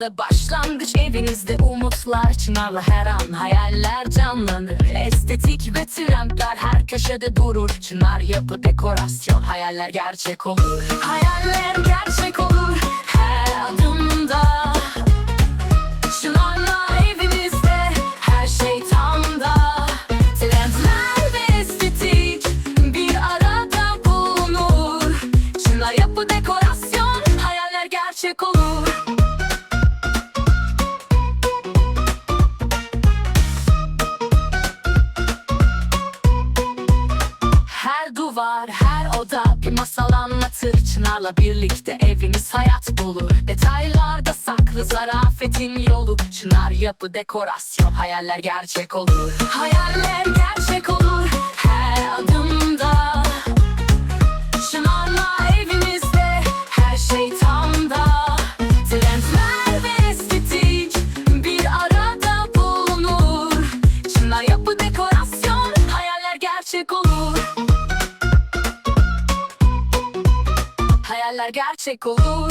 Da başlangıç. Evinizde umutlar çınarla her an hayaller canlanır. Estetik ve trendler her köşede durur. Çınar yapı dekorasyon hayaller gerçek olur. Hayaller gerçek olur her adımda. Çınarla evinizde her şey tam da Trendler ve estetik bir arada bulunur. Çınar yapı dekorasyon hayaller gerçek olur Duvar, her oda. Bir masal anlatır Çınarla birlikte eviniz hayat bulur Detaylarda saklı zarafetin yolu. Çınar yapı dekorasyon hayaller gerçek olur. Hayaller gerçek olur her adımda. Çınarla evinizde her şey tam da Trendler ve estetik bir arada bulunur. Çınar yapı dekorasyon hayaller gerçek olur Hayaller gerçek olur